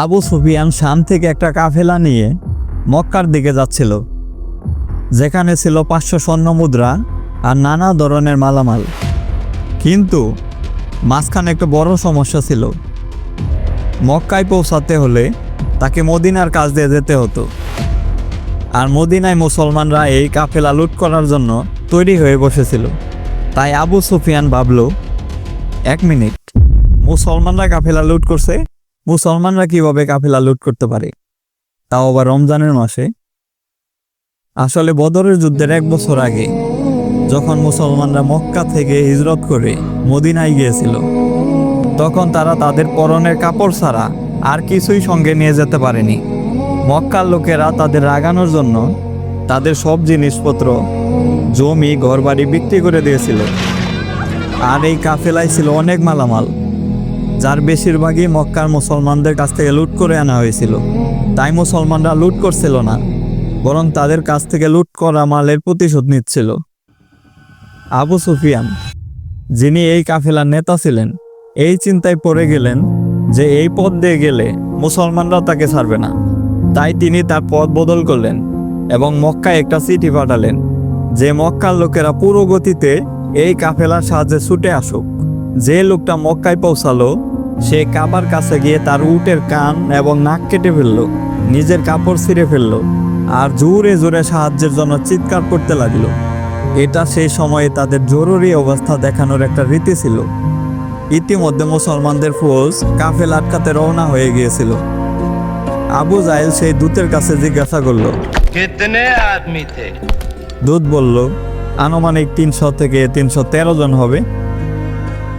আবু সুফিয়ান শাম থেকে একটা কাফেলা নিয়ে মক্কার দিকে যাচ্ছিল, যেখানে ছিল পাঁচশো স্বর্ণ মুদ্রা আর নানা ধরনের মালামাল। কিন্তু মাঝখানে একটা বড় সমস্যা ছিল। মক্কায় পৌঁছাতে হলে তাকে মদিনার কাজ দিয়ে যেতে হতো। আর মদিনায় মুসলমানরা এই কাফেলা লুট করার জন্য তৈরি হয়ে বসেছিল। তাই আবু সুফিয়ান ভাবল, এক মিনিট, মুসলমানরা কাফেলা লুট করছে? মুসলমানরা কীভাবে কাফেলা লুট করতে পারে? তাও আবার রমজানের মাসে? আসলে বদরের যুদ্ধের এক বছর আগে, যখন মুসলমানরা মক্কা থেকে হিজরত করে মদিনায় গিয়েছিল, তখন তারা তাদের পরনের কাপড় ছাড়া আর কিছুই সঙ্গে নিয়ে যেতে পারেনি। মক্কার লোকেরা তাদের রাগানোর জন্য তাদের সব জিনিসপত্র, জমি, ঘরবাড়ি বিক্রি করে দিয়েছিল। আর এই কাফেলায় ছিল অনেক মালামাল। যার বেশিরভাগই মক্কার মুসলমানদের কাছ থেকে লুট করে আনা হয়েছিল। তাই মুসলমানরা লুট করছিল না, বরং তাদের কাছ থেকে লুট করা মালের প্রতিশোধ নিচ্ছিল। আবু সুফিয়ান, যিনি এই কাফেলার নেতা ছিলেন, এই চিন্তায় পড়ে গেলেন যে এই পথ দিয়ে গেলে মুসলমানরা তাকে ছাড়বে না। তাই তিনি তার পথ বদল করলেন এবং মক্কায় একটা চিঠি পাঠালেন যে মক্কার লোকেরা পুরো গতিতে এই কাফেলার সাহায্যে ছুটে আসুক। যে লোকটা মক্কায় পৌঁছালো সে কাবার কাছে গিয়ে তার উটের কান এবং নাক কেটে ফেলল নিজের কাপড় ছিঁড়ে ফেলল আর জোরে জোরে সাহায্যের জন্য চিৎকার করতে লাগল। এটা সেই সময়ে তাদের জরুরি অবস্থা দেখানোর একটা রীতি ছিল। ইতিমধ্যে মুসলমানদের ফৌজ কাফেল আটকাতে রওনা হয়ে গিয়েছিল। আবু জাইল সেই দূতের কাছে জিজ্ঞাসা করল দূত বলল আনুমানিক তিনশো থেকে তিনশো তেরো জন হবে।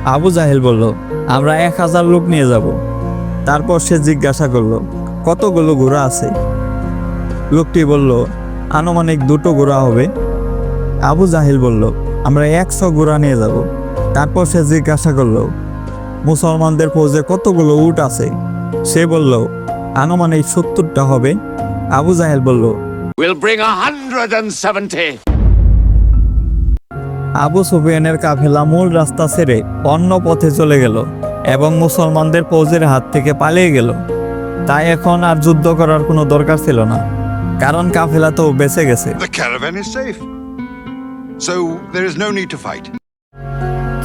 আবু জাহেল বলল আমরা এক হাজার লোক নিয়ে যাব। তারপর সে জিজ্ঞাসা করল, কতগুলো ঘোড়া আছে? লোকটি বলল, আনুমানিক দুটো ঘোড়া হবে। আবু জাহিল বলল, আমরা একশো ঘোড়া নিয়ে যাব। তারপর সে জিজ্ঞাসা করল, মুসলমানদের ফৌজে কতগুলো উট আছে? সে বলল, আনুমানিক সত্তরটা হবে। আবু জাহেল বলল, We'll bring a hundred and seventy. Abu সুফিয়ানের কাফেলা মূল রাস্তা ছেড়ে অন্য পথে চলে গেল এবং মুসলমানদের ফৌজের হাত থেকে পালিয়ে গেল। তাই এখন আর যুদ্ধ করার কোনো দরকার ছিল না কারণ কাফেলা তো বেঁচে গেছে.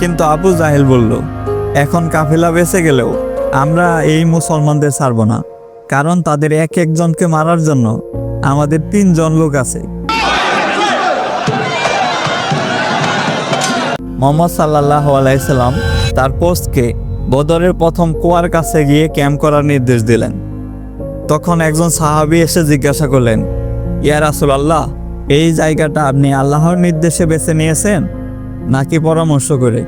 কিন্তু আবু জাহেল বলল এখন কাফেলা বেঁচে গেলেও আমরা এই মুসলমানদের ছাড়ব না কারণ তাদের এক একজনকে মারার জন্য আমাদের তিনজন লোক আছে। মোহাম্মদ সাল্লাহ আলাইসাল্লাম তার পোস্টকে বদরের প্রথম কুয়ার কাছে গিয়ে ক্যাম্প করার নির্দেশ দিলেন। তখন একজন সাহাবী এসে জিজ্ঞাসা করলেন, ইয়া রাসুল আল্লাহ এই জায়গাটা আপনি আল্লাহর নির্দেশে বেছে নিয়েছেন নাকি পরামর্শ করে?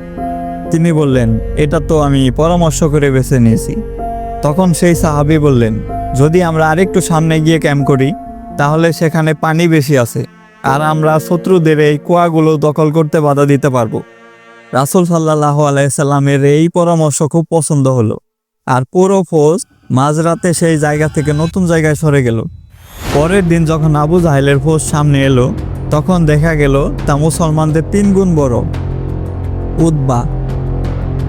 তিনি বললেন, এটা তো আমি পরামর্শ করে বেছে নিয়েছি। তখন সেই সাহাবী বললেন, যদি আমরা আরেকটু সামনে গিয়ে ক্যাম্প করি, তাহলে সেখানে পানি বেশি আছে, আর আমরা শত্রুদের এই কুয়াগুলো দখল করতে বাধা দিতে পারব। রাসুল সাল্লাহ আলাইসাল্লামের এই পরামর্শ খুব পছন্দ হলো। আর পুরো ফৌজ মাঝরাতে সেই জায়গা থেকে নতুন জায়গায় সরে গেল। পরের দিন যখন আবু জাহেলের ফৌজ সামনে এলো, তখন দেখা গেল তা মুসলমানদের তিন গুণ বড়। উদ্বা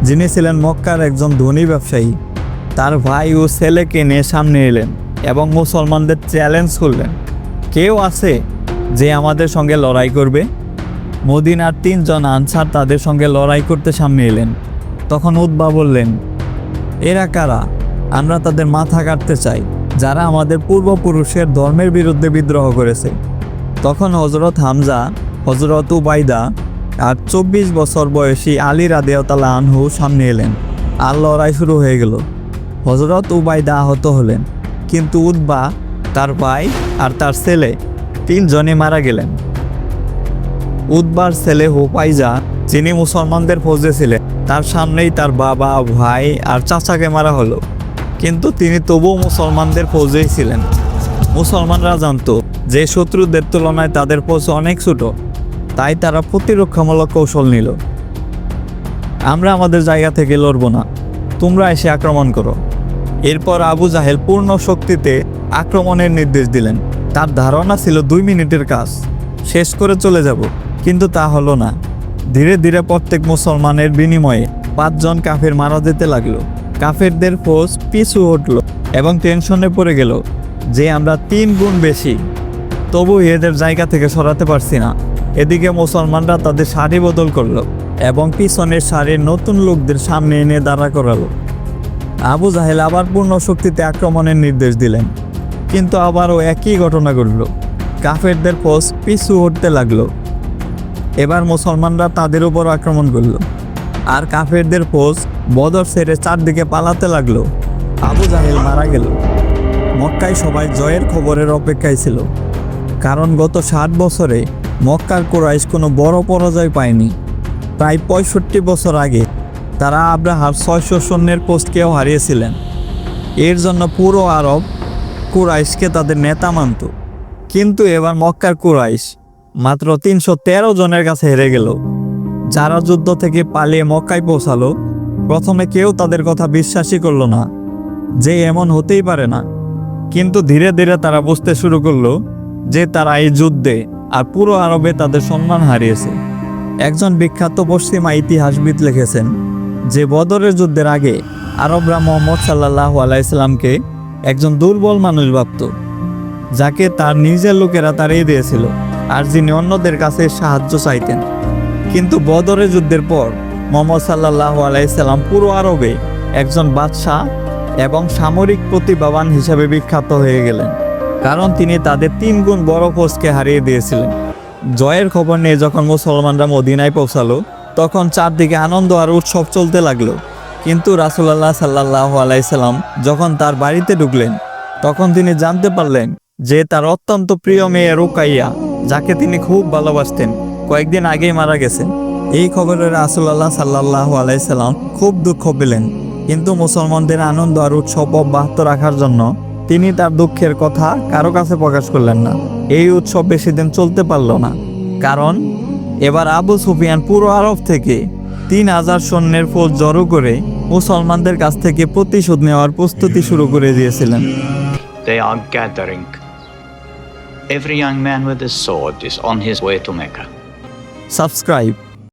যিনি ছিলেন মক্কার একজন ধনী ব্যবসায়ী, তার ভাই ও ছেলেকে নিয়ে সামনে এলেন এবং মুসলমানদের চ্যালেঞ্জ করলেন। কেউ আছে যে আমাদের সঙ্গে লড়াই করবে? মদিনার তিনজন আনসার তাদের সঙ্গে লড়াই করতে সামনে এলেন। তখন উদ্বা বললেন, এরা কারা? আমরা তাদের মাথা কাটতে চাই, যারা আমাদের পূর্বপুরুষের ধর্মের বিরুদ্ধে বিদ্রোহ করেছে। তখন হজরত হামজা হজরত উবাইদা আর চব্বিশ বছর বয়সী আলী রাদেওতালা আনহু সামনে এলেন আর লড়াই শুরু হয়ে গেল। হজরত উবাইদা আহত হলেন, কিন্তু উদ্বা তার ভাই আর তার ছেলে তিনজনে মারা গেলেন। উদ্বার ছেলে হোপাইজা, যিনি মুসলমানদের ফৌজে ছিলেন, তার সামনেই তার বাবা, ভাই আর চাচাকে মারা হলো। কিন্তু তিনি তবুও মুসলমানদের ফৌজেই ছিলেন। মুসলমানরা জানতো, যে শত্রুদের তুলনায় তাদের ফৌজ অনেক ছোট, তাই তারা প্রতিরক্ষামূলক কৌশল নিল। আমরা আমাদের জায়গা থেকে লড়ব না, তোমরা এসে আক্রমণ করো। এরপর আবু জাহেল পূর্ণ শক্তিতে আক্রমণের নির্দেশ দিলেন। তার ধারণা ছিল দুই মিনিটের কাজ, শেষ করে চলে যাব। কিন্তু তা হলো না। ধীরে ধীরে প্রত্যেক মুসলমানের বিনিময়ে পাঁচজন কাফের মারা যেতে লাগল। কাফেরদের ফৌজ পিছু হটল এবং টেনশনে পড়ে গেল যে আমরা তিন গুণ বেশি। তবু এদের জায়গা থেকে সরাতে পারছি না। এদিকে মুসলমানরা তাদের শাড়ি বদল করল এবং পিছনের শাড়ির নতুন লোকদের সামনে এনে দাঁড়া করালো। আবু জাহেল আবার পূর্ণ শক্তিতে আক্রমণের নির্দেশ দিলেন। কিন্তু আবারও একই ঘটনা ঘটল। কাফেরদের পোষ পিছু হটতে লাগল। এবার মুসলমানরা তাদের উপর আক্রমণ করল। আর কাফেরদের পোষ বদর সেরে চারদিকে পালাতে লাগল। আবু জাহেল মারা গেল। মক্কায় সবাই জয়ের খবরের অপেক্ষায় ছিল। কারণ গত ষাট বছরে মক্কার কোরাইশ কোনো বড় পরাজয় পায়নি। প্রায় পঁয়ষট্টি বছর আগে তারা আব্রাহার ছয়শো সৈন্যের পোস্টকেও হারিয়েছিলেন। এর জন্য পুরো আরব কুরাইশকে তাদের নেতা মানত। কিন্তু এবার মক্কার কুরাইশ মাত্র তিনশো তেরো জনের কাছে হেরে গেল। যারা যুদ্ধ থেকে পালিয়ে মক্কায় পৌঁছালো, প্রথমে কেউ তাদের কথা বিশ্বাসই করল না, যে এমন হতেই পারে না। কিন্তু ধীরে ধীরে তারা বুঝতে শুরু করল যে তারা এই যুদ্ধে আর পুরো আরবে তাদের সম্মান হারিয়েছে। একজন বিখ্যাত পশ্চিমা ইতিহাসবিদ লিখেছেন যে বদরের যুদ্ধের আগে আরবরা মোহাম্মদ সাল্লাহ আলাইসাল্লামকে একজন দুর্বল মানুষ ভাবত, যাকে তার নিজের লোকেরা তাড়িয়ে দিয়েছিল। আর যিনি অন্যদের কাছে সাহায্য চাইতেন। কিন্তু বদরের যুদ্ধের পর মোহাম্মদ সাল্লাহ আলাইসাল্লাম পুরো আরবে একজন বাদশাহ এবং সামরিক প্রতিভাবান হিসাবে বিখ্যাত হয়ে গেলেন। কারণ তিনি তাদের তিন গুণ বড় ফৌজকে হারিয়ে দিয়েছিলেন। জয়ের খবর নিয়ে যখন মুসলমানরা মদিনায় পৌঁছালো, তখন চারদিকে আনন্দ আর উৎসব চলতে লাগল। কিন্তু রাসুলাল্লাহ সাল্লাহ আলাইসাল্লাম যখন তার বাড়িতে ঢুকলেন, তখন তিনি জানতে পারলেন যে তার অত্যন্ত প্রিয় মেয়ে রুকাইয়া যাকে তিনি খুব ভালোবাসতেন, কয়েকদিন আগেই মারা গেছেন। এই খবরে রাসুলাল্লাহ সাল্লাহ আলাইসাল্লাম খুব দুঃখ পেলেন। কিন্তু মুসলমানদের আনন্দ আর উৎসব অব্যাহত রাখার জন্য তিনি তার দুঃখের কথা কারও কাছে প্রকাশ করলেন না। এই উৎসব বেশি দিন চলতে পারল না। কারণ, এবার আবু সুফিয়ান পুরো আরব থেকে তিন হাজার সৈন্যের ফৌজ জড়ো করে মুসলমানদের কাছ থেকে প্রতিশোধ নেওয়ার প্রস্তুতি শুরু করে দিয়েছিলেন। They are gathering. Every young man with a sword is on his way to Mecca. Subscribe.